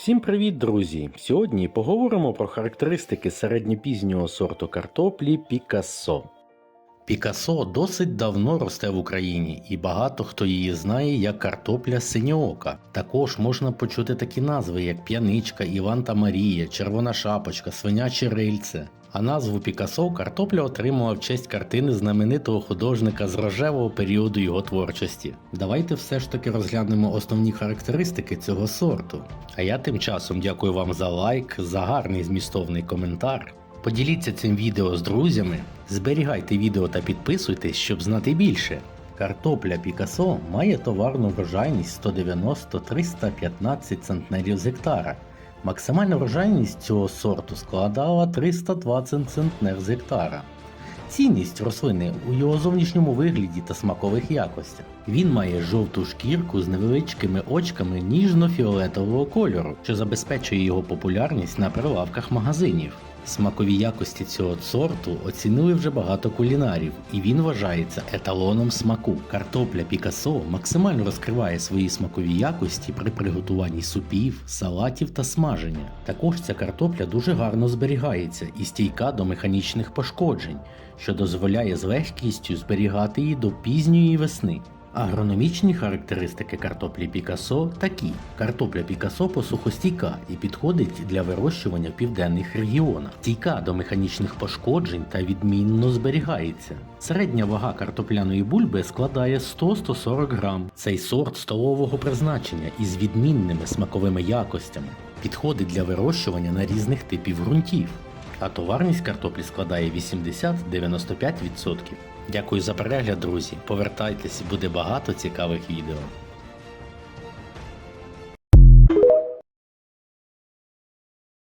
Всім привіт, друзі! Сьогодні поговоримо про характеристики середньопізнього сорту картоплі Пікассо. Пікассо досить давно росте в Україні, і багато хто її знає як картопля синьоока. Також можна почути такі назви, як п'яничка, Іван та Марія, червона шапочка, свиняче рильце. А назву Пікассо картопля отримала в честь картини знаменитого художника з рожевого періоду його творчості. Давайте все ж таки розглянемо основні характеристики цього сорту. А я тим часом дякую вам за лайк, за гарний змістовний коментар. Поділіться цим відео з друзями, зберігайте відео та підписуйтесь, щоб знати більше. Картопля Пікасо має товарну врожайність 190-315 центнерів з гектара. Максимальна врожайність цього сорту складала 320 центнер з гектара. Цінність рослини у його зовнішньому вигляді та смакових якостях. Він має жовту шкірку з невеличкими очками ніжно-фіолетового кольору, що забезпечує його популярність на прилавках магазинів. Смакові якості цього сорту оцінили вже багато кулінарів, і він вважається еталоном смаку. Картопля Пікасо максимально розкриває свої смакові якості при приготуванні супів, салатів та смаження. Також ця картопля дуже гарно зберігається і стійка до механічних пошкоджень, що дозволяє з легкістю зберігати її до пізньої весни. Агрономічні характеристики картоплі Пікасо такі: картопля Пікасо посухостійка і підходить для вирощування в південних регіонах, стійка до механічних пошкоджень та відмінно зберігається. Середня вага картопляної бульби складає 100-140 грам. Цей сорт столового призначення із відмінними смаковими якостями, підходить для вирощування на різних типів ґрунтів. А товарність картоплі складає 80-95%. Дякую за перегляд, друзі. Повертайтесь, буде багато цікавих відео.